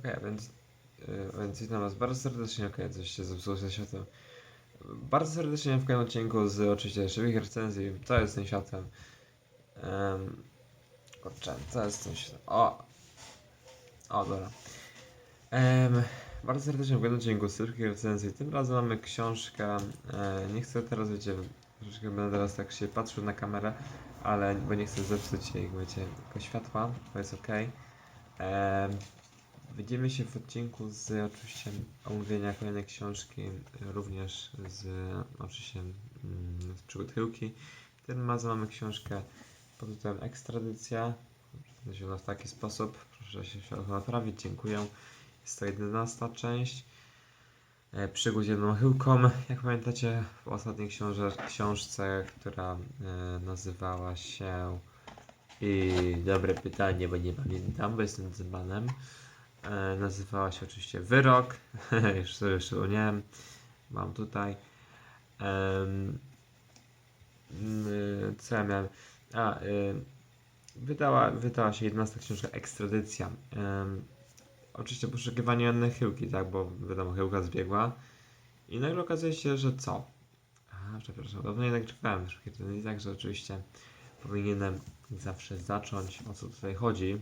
Okej, więc, yy, więc witam was bardzo serdecznie, okej, coś się zepsuło ze światłem. Bardzo serdecznie w kolejnym odcinku z oczywiście szybkich recenzji, co jest tym światłem. Um, kurczę, co jest tym światłem? O! O, dobra. Em, bardzo serdecznie w kolejnym odcinku z szybkich recenzji. Tym razem mamy książkę, e, nie chcę teraz, wiecie, troszeczkę będę teraz tak się patrzył na kamerę, ale bo nie chcę zepsuć jej, wiecie, tylko światła, to jest ok. Em, Widzimy się w odcinku z oczywiście omówienia kolejnej książki, również z oczywiście mm, z przygód Hyłki. Tym razem mamy książkę pod tytułem Ekstradycja. Nazywa w taki sposób. Proszę się naprawić, dziękuję. Jest to 11 część. E, Przygód jedną chyłką. Jak pamiętacie w ostatniej książce, książce która e, nazywała się i dobre pytanie, bo nie pamiętam, bo jestem dzbanem. E, nazywała się oczywiście Wyrok. Już sobie przypomniałem. Mam tutaj. Co ja miałem? A, y, wydała, wydała się 11 książka Ekstradycja. Oczywiście poszukiwanie Anny Chyłki, tak, bo wiadomo, Chyłka zbiegła. I nagle okazuje się, że co? A, przepraszam, dawno jednak czekałem na szybkie recenzji, także oczywiście powinienem zawsze zacząć, o co tutaj chodzi.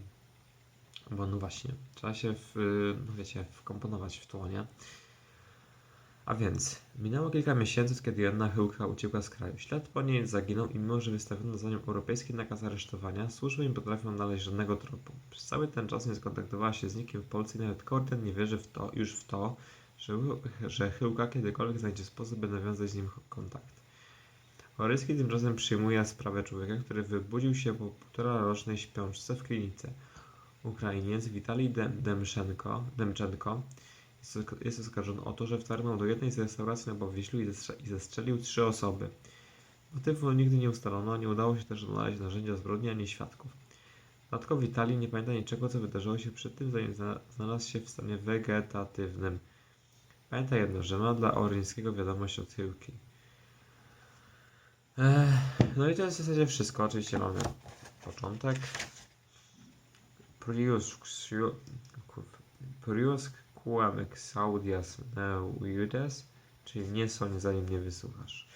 Bo no właśnie, trzeba się w, no wiecie, wkomponować w tło, nie? A więc, minęło kilka miesięcy, kiedy Joanna Chyłka uciekła z kraju. Ślad po niej zaginął i mimo, że wystawiono za nią europejski nakaz aresztowania, służby nie potrafią znaleźć żadnego tropu. Przez cały ten czas nie skontaktowała się z nikim w Polsce i nawet Korden nie wierzy w to, już w to, że, że Chyłka kiedykolwiek znajdzie sposób, by nawiązać z nim kontakt. Horyski tymczasem przyjmuje sprawę człowieka, który wybudził się po półtora rocznej śpiączce w klinice. Ukrainiec Witalij Dem- Demczenko, Demczenko jest, jest oskarżony o to, że wtargnął do jednej z restauracji na Powiślu i, zestrze- i zestrzelił trzy osoby. Motywu nigdy nie ustalono, nie udało się też znaleźć narzędzia zbrodni ani świadków. Dodatkowo Witalij nie pamięta niczego, co wydarzyło się przed tym, zanim zna- znalazł się w stanie wegetatywnym. Pamięta jedno, że ma dla Oryńskiego wiadomość od Chyłki. Ech, no i to jest w zasadzie wszystko. Oczywiście mamy początek. Prius, ksiu- kurwa, Prius quam exaudias neuides, czyli nie sądź zanim nie wysłuchasz.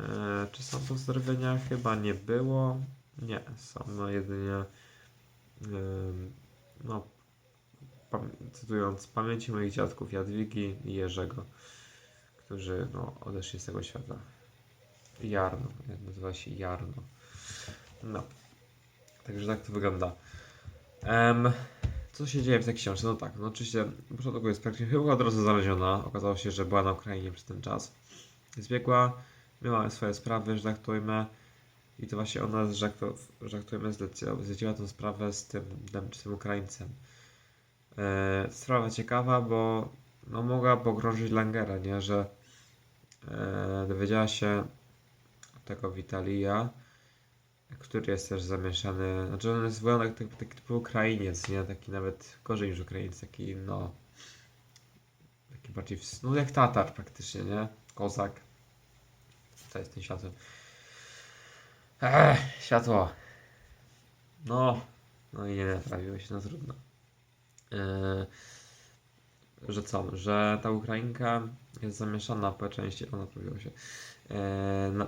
E, czy są pozdrowienia? Chyba nie było. Nie, są no jedynie em, no pam- cytując pamięci moich dziadków Jadwigi i Jerzego, którzy no, odeszli z tego świata. Jarno, nazywa się Jarno. No. Także tak to wygląda. Em, co się dzieje w tej książce? No tak, no oczywiście początku jest praktycznie chyba od razu znaleziona. Okazało się, że była na Ukrainie przez ten czas. Zbiegła, miała swoje sprawy, że tak to ujmę. I to właśnie ona, tak że tak to ujmę, zleciła, tę sprawę z tym, tym, Ukraińcem. E, sprawa ciekawa, bo no, mogła pogrążyć Langera, nie? Że e, dowiedziała się tego Witalija, który jest też zamieszany, znaczy on jest wygląda jak taki, typowy Ukrainiec, nie? Taki nawet gorzej niż Ukrainiec, taki no, taki bardziej, ws- no jak Tatar praktycznie, nie? Kozak. Co jest tym światłem? Ech, światło. No, no i nie naprawiło się, no trudno. Eee, że co, że ta Ukrainka jest zamieszana po części, ona naprawiło się. No,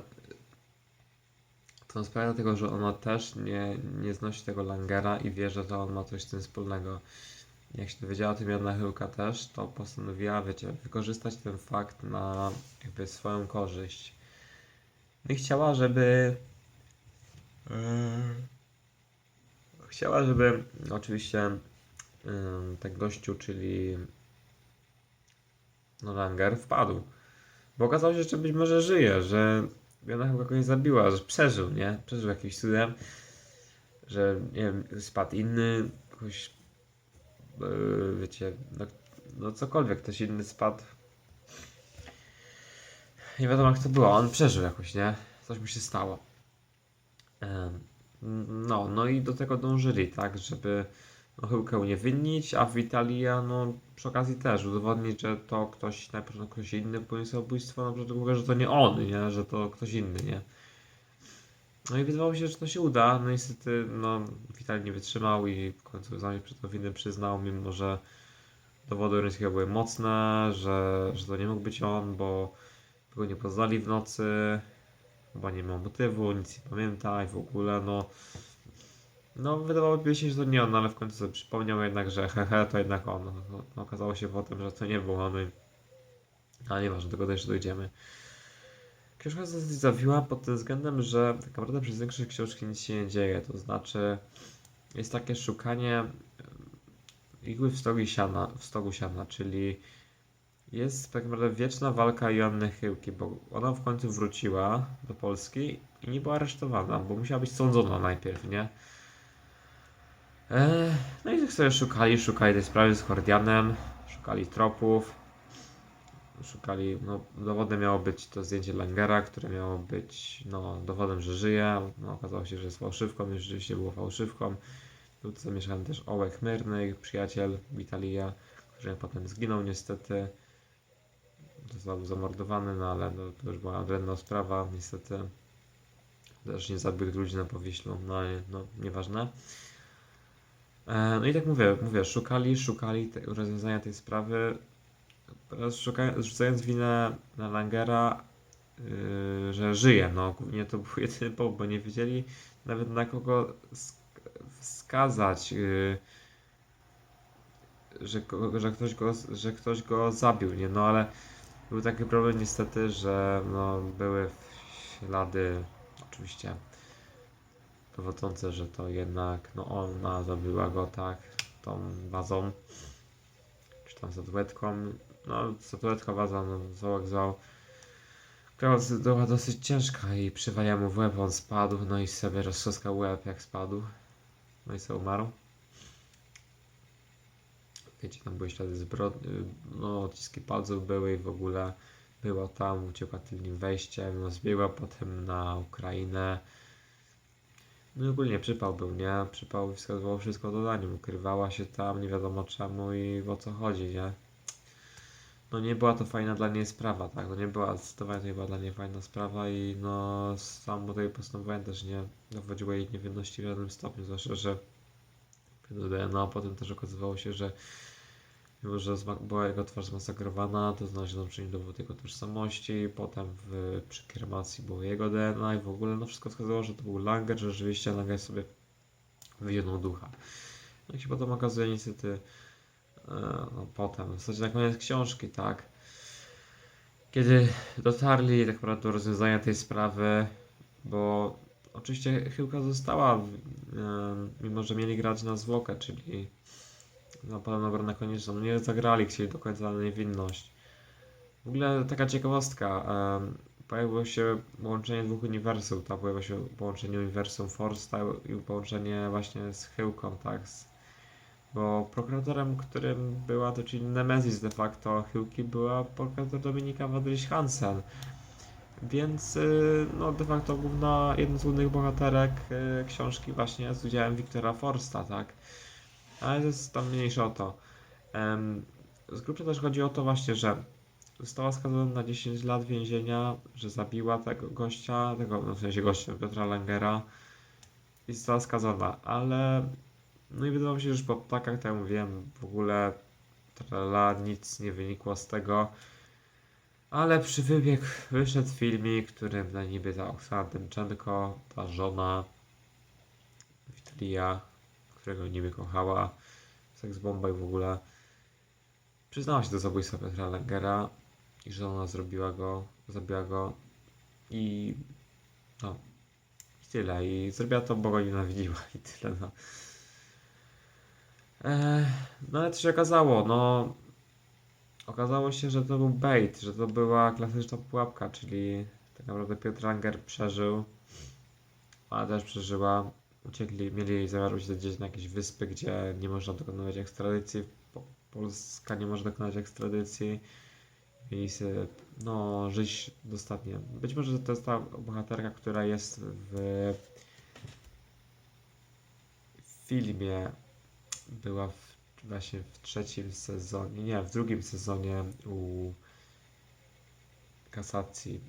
to sprawia tego, że ona też nie, nie znosi tego Langera i wie, że to on ma coś z tym wspólnego. Jak się dowiedziała o tym Jana Chyłka też, to postanowiła, wiecie, wykorzystać ten fakt na jakby swoją korzyść. No i chciała, żeby... Yy, chciała, żeby oczywiście yy, ten gościu, czyli no Langer, wpadł. Bo okazało się, że być może żyje, że Jana chyba kogoś zabiła, że przeżył, nie? Przeżył jakimś cudem, że nie wiem, spadł inny, jakoś, yy, wiecie, no, no cokolwiek, ktoś inny spadł. Nie wiadomo jak to było, on przeżył jakoś, nie? Coś mu się stało. No, no i do tego dążyli, tak, żeby Chyłkę uniewinnić, a Witalia, no przy okazji też udowodnić, że to ktoś, na pewno ktoś inny popełnił samobójstwo, na przykład że to nie on, nie, że to ktoś inny, nie. No i wydawało się, że to się uda, no niestety, no Witali nie wytrzymał i w końcu za przed to winę przyznał, mimo że dowody Uryńskiego były mocne, że, że to nie mógł być on, bo go nie poznali w nocy, chyba nie ma motywu, nic nie pamięta i w ogóle, no no wydawałoby się, że to nie on, ale w końcu sobie przypomniał jednak, że hehe, to jednak on. No, no, okazało się potem, że to nie był on, ale nieważne, do tego jeszcze dojdziemy. Książka zawiła pod tym względem, że tak naprawdę przez większość książki nic się nie dzieje, to znaczy jest takie szukanie igły w stogu siana, w stogu siana, czyli jest tak naprawdę wieczna walka Joanny Chyłki, bo ona w końcu wróciła do Polski i nie była aresztowana, bo musiała być sądzona najpierw, nie? Eee, no i tak sobie szukali, szukali tej sprawy z Hordianem, szukali tropów, szukali, no dowodem miało być to zdjęcie Langera, które miało być, no dowodem, że żyje, no okazało się, że jest fałszywką i rzeczywiście było fałszywką. Był to zamieszany też Ołek Myrny, przyjaciel Witalia, który potem zginął niestety. Został zamordowany, no ale no, to już była odrębna sprawa, niestety. Też nie zabił tych ludzi na Powiślu, no no, nieważne. E, no i tak mówię, mówię, szukali, szukali te, rozwiązania tej sprawy, szuka, rzucając winę na Langera, yy, że żyje, no głównie to był jedyny powód, bo nie wiedzieli nawet na kogo sk- wskazać, yy, że, że, ktoś go, że ktoś go zabił, nie, no ale był taki problem niestety, że no, były ślady, oczywiście dowodzące, że to jednak no ona zabiła go tak tą wazą czy tam statuetką no statuetka waza no zwał zwał która była dosyć ciężka i przywaliła mu w łeb, on spadł no i sobie roztrzaskał łeb jak spadł. No i sobie umarł. Wiecie tam były ślady zbrodni no odciski palców były i w ogóle była tam, uciekła tylnym wejściem, no zbiegła potem na Ukrainę no i ogólnie przypał był, nie? Przypał wskazywał wszystko dodaniem. Ukrywała się tam, nie wiadomo czemu i o co chodzi, nie? No nie była to fajna dla niej sprawa, tak? No nie była, zdecydowanie to nie była dla niej fajna sprawa i no samo tej postępowanie też nie dowodziło jej niewinności w żadnym stopniu, zwłaszcza, że do DNA potem też okazywało się, że mimo, że była jego twarz zmasakrowana, to znaleziono przy nim dowód jego tożsamości, potem w, przy kremacji było jego DNA i w ogóle no wszystko wskazywało, że to był Langer, że rzeczywiście Langer sobie wyjął ducha. No i się potem okazuje niestety, e, no potem, w zasadzie na koniec książki, tak, kiedy dotarli tak naprawdę do rozwiązania tej sprawy, bo oczywiście Chyłka została, e, mimo że mieli grać na zwłokę, czyli na podobną obronę konieczną. Nie zagrali, chcieli do końca na niewinność. W ogóle taka ciekawostka. pojawiło się połączenie dwóch uniwersum. Tam pojawiło się połączenie uniwersum Forsta i połączenie właśnie z Chyłką, tak? Bo prokuratorem, którym była to, czyli Nemesis de facto Chyłki, była prokurator Dominika Wadryś Hansen. Więc y, no de facto główna, jedna z głównych bohaterek y, książki właśnie z udziałem Wiktora Forsta, tak? Ale to jest tam mniejsze o to. Z grubsza też chodzi o to właśnie, że została skazana na 10 lat więzienia, że zabiła tego gościa, tego, no w sensie gościa, Piotra Langera i została skazana, ale no i wydawało mi się, że już po ptakach, tak jak mówiłem, w ogóle trala, nic nie wynikło z tego. Ale przy wybieg wyszedł filmik, którym na niby ta Oksana Tymczenko, ta żona Witria, którego niby kochała, seks bomba i w ogóle przyznała się do zabójstwa Piotra Langera i że ona zrobiła go, zabiła go i no i tyle. I zrobiła to, bo go nienawidziła i tyle. No, Eee, no ale co się okazało? No okazało się, że to był bait, że to była klasyczna pułapka, czyli tak naprawdę Piotr Langer przeżył, ona też przeżyła. Uciekli, mieli zamiar uciec gdzieś na jakieś wyspy, gdzie nie można dokonywać ekstradycji. Po, Polska nie może dokonać ekstradycji. Mieli sobie, no, żyć dostatnio. Być może to jest ta bohaterka, która jest w filmie, była w, właśnie w trzecim sezonie, nie, w drugim sezonie u kasacji.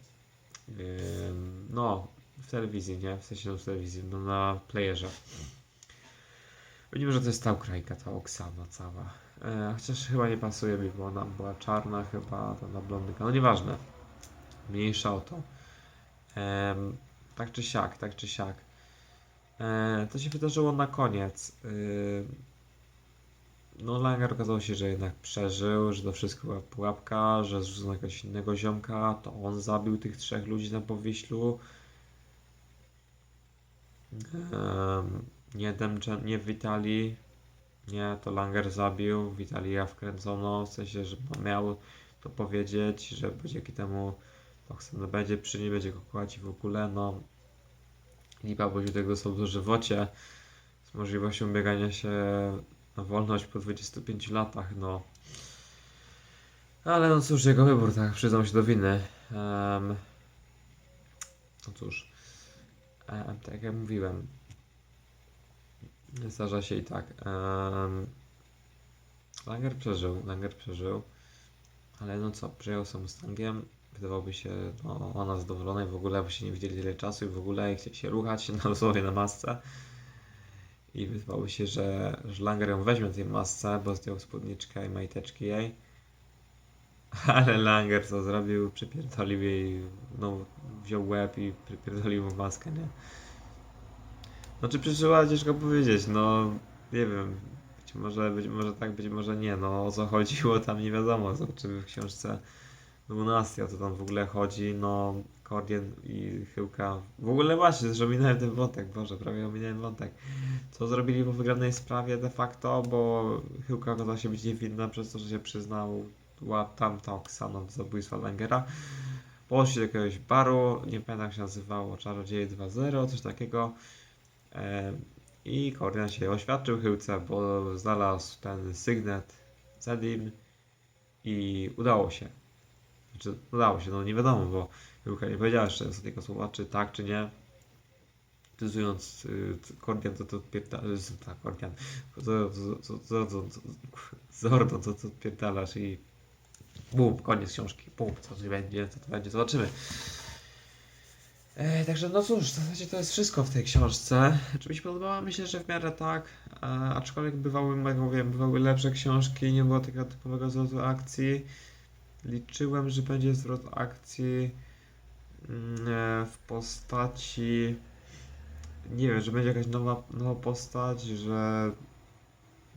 No, w telewizji, nie? W sensie no, w telewizji, no na playerze. Widzimy, że to jest ta Ukrainka, ta Oksana cała. E, chociaż chyba nie pasuje mi, bo ona była czarna chyba, ta na blondynka. No nieważne. Mniejsza o to. Em, tak czy siak, tak czy siak. E, to się wydarzyło na koniec. Y, no Langer okazało się, że jednak przeżył, że to wszystko była pułapka, że zrzucono jakiegoś innego ziomka, to on zabił tych trzech ludzi na Powiślu. Em, nie Demcze, nie Witali, nie, to Langer zabił, Witalia wkręcono, w sensie, że miał to powiedzieć, że dzięki temu Oksan będzie przy niej, będzie go i w ogóle, no Lipa tego są w dożywocie z możliwością biegania się na wolność po 25 latach, no. Ale no cóż, jego wybór, tak, przyznam się do winy. Em, no cóż, em, tak jak mówiłem, zdarza się i tak. em, Langer przeżył, Langer przeżył, ale no co, przyjechał z Mustangiem, wydawałoby się, no, ona zadowolona i w ogóle, bo się nie widzieli tyle czasu i w ogóle chcieli się ruchać na losowie na masce. I wydawało się, że, że Langer ją weźmie tej masce, bo zdjął spódniczkę i majteczki jej. Ale Langer co zrobił? Przypierdolił jej, no wziął łeb i przypierdolił mu maskę, nie? No czy przeżyła, ciężko powiedzieć, no nie wiem. Być może, być może tak, być może nie, no o co chodziło tam nie wiadomo, zobaczymy w książce 12, o co tam w ogóle chodzi, no Kordien i Chyłka, w ogóle właśnie, też ominąłem ten wątek, Boże, prawie ominąłem wątek. Co zrobili po wygranej sprawie de facto, bo Chyłka okazała się być niewinna przez to, że się przyznał była tamta Oksana do zabójstwa Langera. Poszli do jakiegoś baru, nie pamiętam jak się nazywało, Czarodzieje 2.0, coś takiego. E, I Kordian się oświadczył Chyłce, bo znalazł ten sygnet Zedim i udało się. Znaczy, udało się, no nie wiadomo, bo Chyłka nie powiedziała jeszcze ostatniego słowa, czy tak, czy nie. Tyzując y, Kordian, to to odpierdala, tak, Kordian, Zordon, to odpierdalasz i bum, koniec książki, bum, co tu będzie, co tu będzie, zobaczymy. E, także no cóż, w zasadzie to jest wszystko w tej książce. Czy mi się podobała? Myślę, że w miarę tak. E, aczkolwiek bywały, jak mówię, bywały lepsze książki, nie było takiego typowego zwrotu akcji. Liczyłem, że będzie zwrot akcji mm, e, w postaci. Nie wiem, że będzie jakaś nowa, nowa postać, że.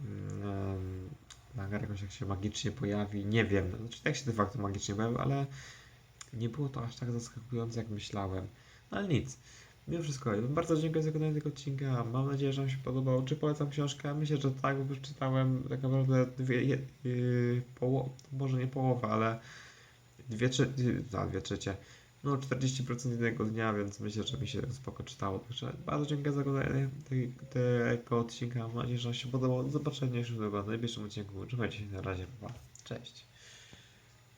Mm, Langer jakoś jak się magicznie pojawi. Nie wiem, znaczy jak się de facto magicznie pojawił, ale nie było to aż tak zaskakujące, jak myślałem. No ale nic. Mimo wszystko, bardzo dziękuję za oglądanie tego odcinka. Mam nadzieję, że Wam się podobał. Czy polecam książkę? Myślę, że tak, bo czytałem tak naprawdę dwie, yy, poło- może nie połowę, ale dwie, trze- yy, tak, dwie trzecie. No 40% jednego dnia, więc myślę, że mi się spoko czytało. Także bardzo dziękuję za oglądanie tego odcinka. Mam nadzieję, że się podobał. Do zobaczenia już w najbliższym odcinku. Trzymajcie się na razie. Pa. Cześć.